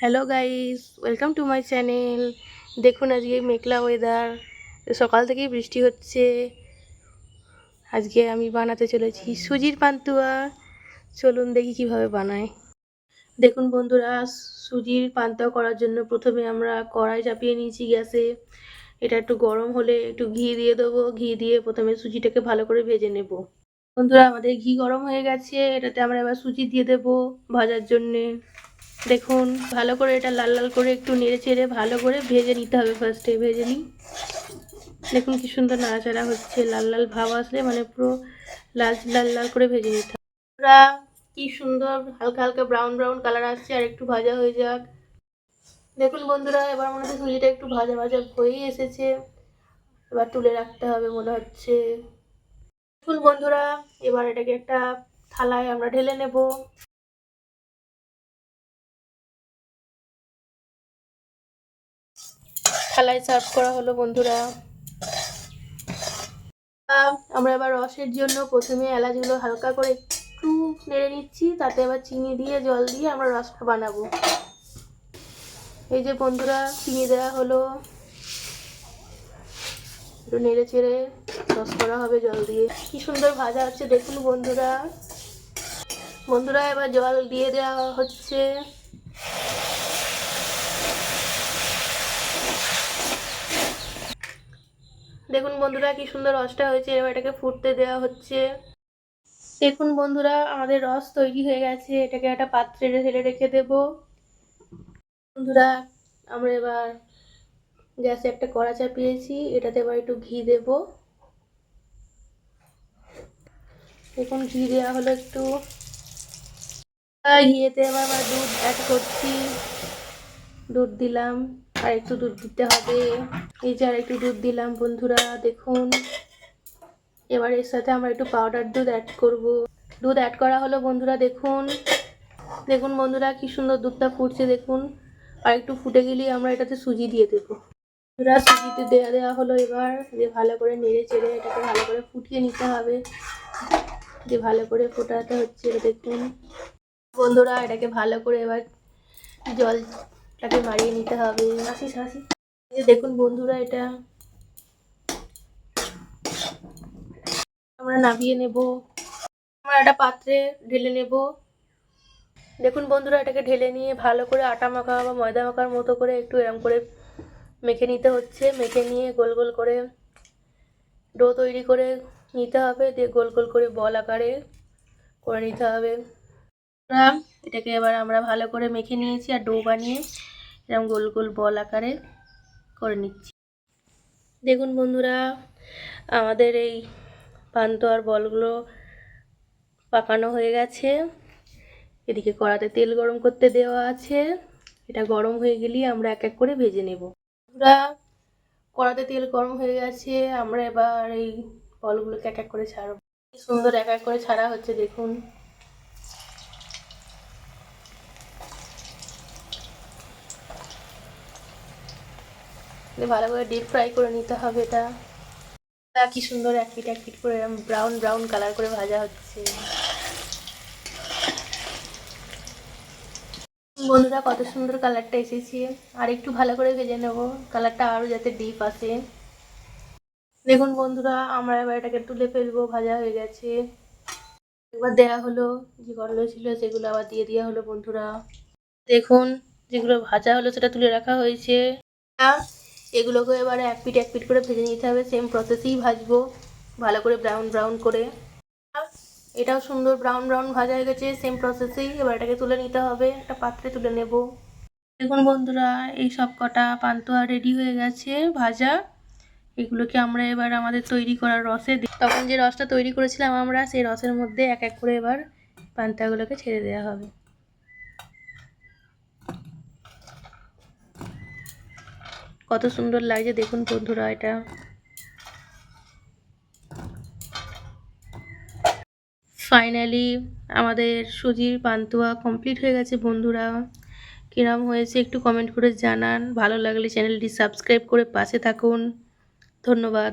Hello guys welcome to my channel দেখুন, আজকে মেঘলা weather সকাল থেকেই বৃষ্টি হচ্ছে। আজকে আমি বানাতে চলেছি সুজির পান্তুয়া। চলুন দেখি কীভাবে বানাই দেখুন বন্ধুরা, সুজির পান্তুয়া করার জন্য প্রথমে আমরা কড়াই চাপিয়ে নিয়েছি গ্যাসে। এটা একটু গরম হলে একটু ঘি দিয়ে দেবো। ঘি দিয়ে প্রথমে সুজিটাকে ভালো করে ভেজে নেব। বন্ধুরা, আমাদের ঘি গরম হয়ে গেছে, এটাতে আমরা এবার সুজি দিয়ে দেবো ভাজার জন্যে। দেখুন, ভালো করে এটা লাল লাল করে একটু নেড়ে চেড়ে ভালো করে ভেজে নিতে হবে ফার্স্টে ভেজে নিই। দেখুন কি সুন্দর নাড়াচাড়া হচ্ছে, লাল লাল ভাব আসলে মানে পুরো লাল লাল লাল করে ভেজে নিতে হবে। কি সুন্দর হালকা হালকা ব্রাউন ব্রাউন কালার আসছে, আর একটু ভাজা হয়ে যাক। দেখুন বন্ধুরা, এবার মনে হচ্ছে সুজিটা একটু ভাজা ভাজা হয়েই এসেছে। এবার তুলে রাখতে হবে মনে হচ্ছে। দেখুন বন্ধুরা, এবার এটাকে একটা থালায় আমরা ঢেলে নেব। থালায় সার্ভ করা হলো বন্ধুরা। আমরা এবার রসের জন্য প্রথমে এলাচগুলো হালকা করে একটু নেড়ে নিচ্ছি, তাতে আবার চিনি দিয়ে, জল দিয়ে আমরা রসটা বানাবো। এই যে বন্ধুরা, চিনি দেওয়া হলো। একটু নেড়ে চেড়ে রস করা হবে জল দিয়ে। কি সুন্দর ভাজা হচ্ছে, দেখুন বন্ধুরা। বন্ধুরা, এবার জল দিয়ে দেওয়া হচ্ছে। দেখুন বন্ধুরা, কি সুন্দর রসটা হয়েছে, এবার এটাকে ফুটতে দেওয়া হচ্ছে। দেখুন বন্ধুরা, আমাদের রস তৈরি হয়ে গেছে, এটাকে একটা পাত্রে ঢেলে রেখে দেব। বন্ধুরা, আমরা এবার গ্যাসে একটা কড়া চাপিয়েছি, এটাতে এবার একটু ঘি দেব। দেখুন, ঘি দেওয়া হলো একটু। ঘিয়েতে আমরা দুধ অ্যাড করছি। দুধ দিলাম, আর একটু দুধ দিতে হবে। এই যে আর একটু দুধ দিলাম, বন্ধুরা, দেখুন। এবার এর সাথে আমরা একটু পাউডার দুধ অ্যাড করব। দুধ অ্যাড করা হলো, বন্ধুরা, দেখুন। দেখুন, বন্ধুরা, কি সুন্দর দুধটা ফুটছে, দেখুন। আর একটু ফুটে গেলেই আমরা এটাতে সুজি দিয়ে দেবো। বন্ধুরা, সুজিতে দেওয়া দেওয়া হলো এবার। দিয়ে ভালো করে নেড়ে চেড়ে এটাকে ভালো করে ফুটিয়ে নিতে হবে। দিয়ে ভালো করে ফোটাতে হচ্ছে এটা দেখুন। বন্ধুরা এটাকে ভালো করে এবার জলটাকে মারিয়ে নিতে হবে। আসিস আসিস এই যে দেখুন বন্ধুরা এটা আমরা নামিয়ে নেব। আমরা একটা পাত্রে ঢেলে নেব। দেখুন বন্ধুরা এটাকে ঢেলে নিয়ে ভালো করে আটা মাখা বা ময়দা মাখার মতো করে একটু এরম করে মেখে নিতে হচ্ছে। মেখে নিয়ে গোল গোল করে ডো তৈরি করে নিতে হবে দিয়ে গোল গোল করে বল আকারে করে নিতে হবে। এটাকে এবার আমরা ভালো করে মেখে নিয়েছি আর ডো বানিয়ে এরকম গোল গোল বল আকারে করে নিচ্ছি। দেখুন বন্ধুরা আমাদের এই পান্তোয়ার বলগুলো পাকানো হয়ে গেছে। এদিকে কড়াতে তেল গরম করতে দেওয়া আছে। এটা গরম হয়ে গেলেই আমরা এক এক করে ভেজে নেব। বন্ধুরা কড়াতে তেল গরম হয়ে গেছে, আমরা এবার এই বলগুলোকে এক এক করে ছাড়ব। সুন্দর এক এক করে ছাড়া হচ্ছে, দেখুন। ভালো করে ডিপ ফ্রাই করে নিতে হবে এটা। কি সুন্দর এক পিট এক পিট করে ব্রাউন ব্রাউন কালার করে ভাজা হচ্ছে। বন্ধুরা, কত সুন্দর কালারটা এসেছে। আর একটু ভালো করে ভেজে নেব। কালারটা আরও যাতে ডিপ আসে। দেখুন বন্ধুরা, আমরা এবার এটাকে তুলে ফেলব, ভাজা হয়ে গেছে। এবার দেয়া হলো যে গরলো ছিল, সেগুলো আবার দিয়ে দেওয়া হলো বন্ধুরা। দেখুন, যেগুলো ভাজা হলো, সেটা তুলে রাখা হয়েছে। এগুলোকে এবারে এক পিট এক পিট করে ভেজে নিতে হবে। সেম প্রসেসেই ভাজবো, ভালো করে ব্রাউন ব্রাউন করে। এটাও সুন্দর ব্রাউন ব্রাউন ভাজা হয়ে গেছে সেম প্রসেসেই এবার এটাকে তুলে নিতে হবে, একটা পাত্রে তুলে নেব। দেখুন বন্ধুরা, এই সব কটা পান্তুয়া রেডি হয়ে গেছে, ভাজা। এগুলোকে আমরা এবার আমাদের তৈরি করার রসে তখন যে রসটা তৈরি করেছিলাম আমরা, সেই রসের মধ্যে এক এক করে এবার পান্তাগুলোকে ছেড়ে দেওয়া হবে। কত সুন্দর লাগছে, দেখুন বন্ধুরা, এটা। ফাইনালি আমাদের সুজির পান্তুয়া কমপ্লিট হয়ে গেছে বন্ধুরা। কিরম হয়েছে একটু কমেন্ট করে জানান। ভালো লাগলে চ্যানেলটি সাবস্ক্রাইব করে পাশে থাকুন। ধন্যবাদ।